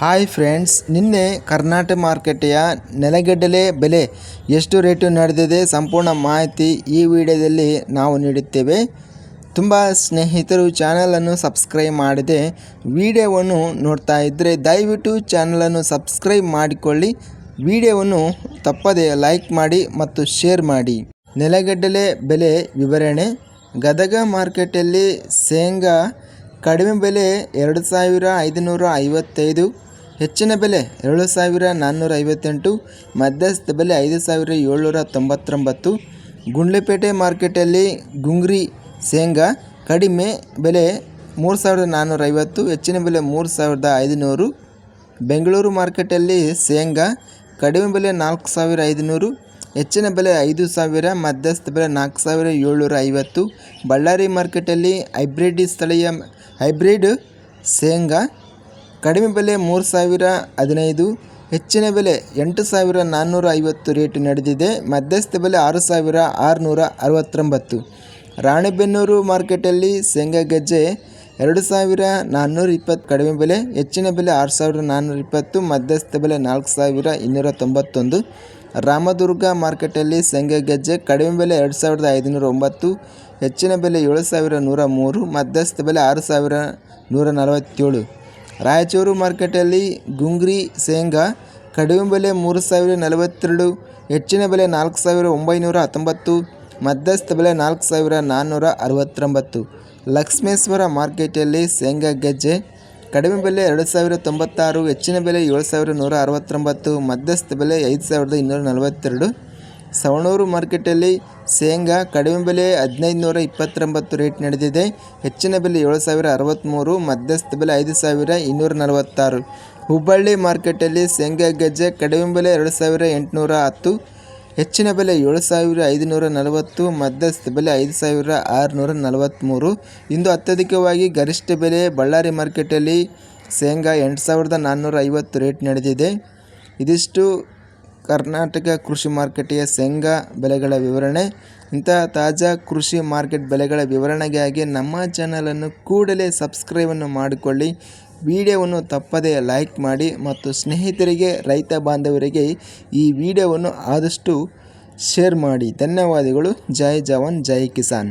Hi friends, ನಿನ್ನೆ ಕರ್ನಾಟಕ ಮಾರುಕಟ್ಟೆಯ ನೆಲಗಡಲೆ ಬೆಲೆ ಎಷ್ಟು ರೇಟು ನಡೆದಿದೆ ಸಂಪೂರ್ಣ ಮಾಹಿತಿ ಈ ವಿಡಿಯೋದಲ್ಲಿ ನಾವು ನೀಡುತ್ತೇವೆ. ತುಂಬ ಸ್ನೇಹಿತರು ಚಾನಲನ್ನು ಸಬ್ಸ್ಕ್ರೈಬ್ ಮಾಡಿದೆ ವಿಡಿಯೋವನ್ನು ನೋಡ್ತಾ ಇದ್ದರೆ ದಯವಿಟ್ಟು ಚಾನಲನ್ನು ಸಬ್ಸ್ಕ್ರೈಬ್ ಮಾಡಿಕೊಳ್ಳಿ. ವಿಡಿಯೋವನ್ನು ತಪ್ಪದೆ ಲೈಕ್ ಮಾಡಿ ಮತ್ತು ಶೇರ್ ಮಾಡಿ. ನೆಲಗಡಲೆ ಬೆಲೆ ವಿವರಣೆ. ಗದಗ ಮಾರ್ಕೆಟಲ್ಲಿ ಶೇಂಗಾ ಕಡಿಮೆ ಬೆಲೆ ಎರಡು ಸಾವಿರ ಐದುನೂರ ಐವತ್ತೈದು. ಹೆಚ್ಚಿನ ಬೆಲೆ ಏಳು ಸಾವಿರ ನಾನ್ನೂರ ಐವತ್ತೆಂಟು, ಮಧ್ಯಸ್ಥ ಬೆಲೆ ಐದು ಸಾವಿರ ಏಳ್ನೂರ ತೊಂಬತ್ತೊಂಬತ್ತು. ಗುಂಡ್ಲುಪೇಟೆ ಮಾರ್ಕೆಟಲ್ಲಿ ಗುಂಗ್ರಿ ಶೇಂಗಾ ಕಡಿಮೆ ಬೆಲೆ ಮೂರು ಸಾವಿರದ ನಾನ್ನೂರ ಐವತ್ತು, ಹೆಚ್ಚಿನ ಬೆಲೆ ಮೂರು ಸಾವಿರದ ಐದುನೂರು. ಬೆಂಗಳೂರು ಮಾರ್ಕೆಟಲ್ಲಿ ಶೇಂಗಾ ಕಡಿಮೆ ಬೆಲೆ ನಾಲ್ಕು ಸಾವಿರ ಐದುನೂರು, ಹೆಚ್ಚಿನ ಬೆಲೆ ಐದು ಸಾವಿರ, ಮಧ್ಯಸ್ಥ ಬೆಲೆ ನಾಲ್ಕು ಸಾವಿರ ಏಳ್ನೂರ ಐವತ್ತು. ಬಳ್ಳಾರಿ ಮಾರ್ಕೆಟಲ್ಲಿ ಹೈಬ್ರಿಡ್ ಸ್ಥಳೀಯ ಹೈಬ್ರಿಡ್ ಶೇಂಗಾ ಕಡಿಮೆ ಬೆಲೆ ಮೂರು ಸಾವಿರ ಹದಿನೈದು, ಹೆಚ್ಚಿನ ಬೆಲೆ ಎಂಟು ಸಾವಿರ ನಾನ್ನೂರ ಐವತ್ತು ರೇಟ್ ನಡೆದಿದೆ. ಮಧ್ಯಸ್ಥ ಬೆಲೆ ಆರು ಸಾವಿರ ಆರುನೂರ ಅರವತ್ತೊಂಬತ್ತು. ರಾಣೆಬೆನ್ನೂರು ಮಾರ್ಕೆಟಲ್ಲಿ ಶೇಂಗಾ ಗೆಜ್ಜೆ ಎರಡು ಸಾವಿರ ನಾನ್ನೂರ ಇಪ್ಪತ್ತು ಕಡಿಮೆ ಬೆಲೆ, ಹೆಚ್ಚಿನ ಬೆಲೆ ಆರು ಸಾವಿರದ ನಾನ್ನೂರ ಇಪ್ಪತ್ತು, ಮಧ್ಯಸ್ಥ ಬೆಲೆ ನಾಲ್ಕು ಸಾವಿರ ಇನ್ನೂರ ತೊಂಬತ್ತೊಂದು. ರಾಮದುರ್ಗ ಮಾರ್ಕೆಟಲ್ಲಿ ಶೇಂಗಾ ಗೆಜ್ಜೆ ಕಡಿಮೆ ಬೆಲೆ ಎರಡು ಸಾವಿರದ ಐದುನೂರ ಒಂಬತ್ತು, ಹೆಚ್ಚಿನ ಬೆಲೆ ಏಳು ಸಾವಿರ ನೂರ ಮೂರು, ಮಧ್ಯಸ್ಥ ಬೆಲೆ ಆರು ಸಾವಿರ ನೂರ ನಲವತ್ತೇಳು. ರಾಯಚೂರು ಮಾರ್ಕೆಟಲ್ಲಿ ಗುಂಗ್ರಿ, ಶೇಂಗಾ, ಕಡಿಮೆ ಬೆಲೆ ಮೂರು ಸಾವಿರ ನಲವತ್ತೆರಡು, ಹೆಚ್ಚಿನ ಬೆಲೆ ನಾಲ್ಕು ಸಾವಿರ ಒಂಬೈನೂರ ಹತ್ತೊಂಬತ್ತು, ಮಧ್ಯಸ್ಥ ಬೆಲೆ ನಾಲ್ಕು ಸಾವಿರ ನಾನ್ನೂರ ಅರವತ್ತೊಂಬತ್ತು. ಲಕ್ಷ್ಮೇಶ್ವರ ಮಾರ್ಕೆಟಲ್ಲಿ ಶೇಂಗಾ ಗೆಜ್ಜೆ, ಕಡಿಮೆ ಬೆಲೆ ಎರಡು ಸಾವಿರ ತೊಂಬತ್ತಾರು, ಹೆಚ್ಚಿನ ಬೆಲೆ ಏಳು ಸಾವಿರ ನೂರ ಅರವತ್ತೊಂಬತ್ತು, ಮಧ್ಯಸ್ಥ ಬೆಲೆ ಐದು ಸಾವಿರದ ಇನ್ನೂರ ನಲವತ್ತೆರಡು. ಸವಣೂರು ಮಾರ್ಕೆಟಲ್ಲಿ ಶೇಂಗಾ ಕಡಿಮೆ ಬೆಲೆ ಹದಿನೈದು ನೂರ ಇಪ್ಪತ್ತೊಂಬತ್ತು ರೇಟ್ ನಡೆದಿದೆ. ಹೆಚ್ಚಿನ ಬೆಲೆ ಏಳು ಸಾವಿರ ಅರವತ್ತ್ಮೂರು ಮಧ್ಯಸ್ಥ ಬೆಲೆ ಐದು ಸಾವಿರ ಇನ್ನೂರ ನಲವತ್ತಾರು. ಹುಬ್ಬಳ್ಳಿ ಮಾರ್ಕೆಟಲ್ಲಿ ಶೇಂಗಾ ಗೆಜ್ಜೆ ಕಡಿಮೆ ಬೆಲೆ ಎರಡು ಸಾವಿರ ಎಂಟುನೂರ ಹತ್ತು. ಹೆಚ್ಚಿನ ಬೆಲೆ ಏಳು ಸಾವಿರ ಐದುನೂರ ನಲವತ್ತು, ಮಧ್ಯಸ್ಥ ಬೆಲೆ ಐದು ಸಾವಿರ ಆರುನೂರ ನಲವತ್ತ್ಮೂರು ಇಂದು ಅತ್ಯಧಿಕವಾಗಿ ಗರಿಷ್ಠ ಬೆಲೆ ಬಳ್ಳಾರಿ ಮಾರ್ಕೆಟಲ್ಲಿ ಶೇಂಗಾ ಎಂಟು ಸಾವಿರದ ನಾನ್ನೂರ ಐವತ್ತು ರೇಟ್ ನಡೆದಿದೆ. ಇದಿಷ್ಟು ಕರ್ನಾಟಕ ಕೃಷಿ ಮಾರುಕಟ್ಟೆಯ ಶೇಂಗಾ ಬೆಲೆಗಳ ವಿವರಣೆ. ಇಂತಹ ತಾಜಾ ಕೃಷಿ ಮಾರ್ಕೆಟ್ ಬೆಲೆಗಳ ವಿವರಣೆಗಾಗಿ ನಮ್ಮ ಚಾನಲನ್ನು ಕೂಡಲೇ ಸಬ್ಸ್ಕ್ರೈಬನ್ನು ಮಾಡಿಕೊಳ್ಳಿ. ವಿಡಿಯೋವನ್ನು ತಪ್ಪದೇ ಲೈಕ್ ಮಾಡಿ ಮತ್ತು ಸ್ನೇಹಿತರಿಗೆ, ರೈತ ಬಾಂಧವರಿಗೆ ಈ ವಿಡಿಯೋವನ್ನು ಆದಷ್ಟು ಶೇರ್ ಮಾಡಿ. ಧನ್ಯವಾದಗಳು. ಜೈ ಜವಾನ್, ಜೈ ಕಿಸಾನ್.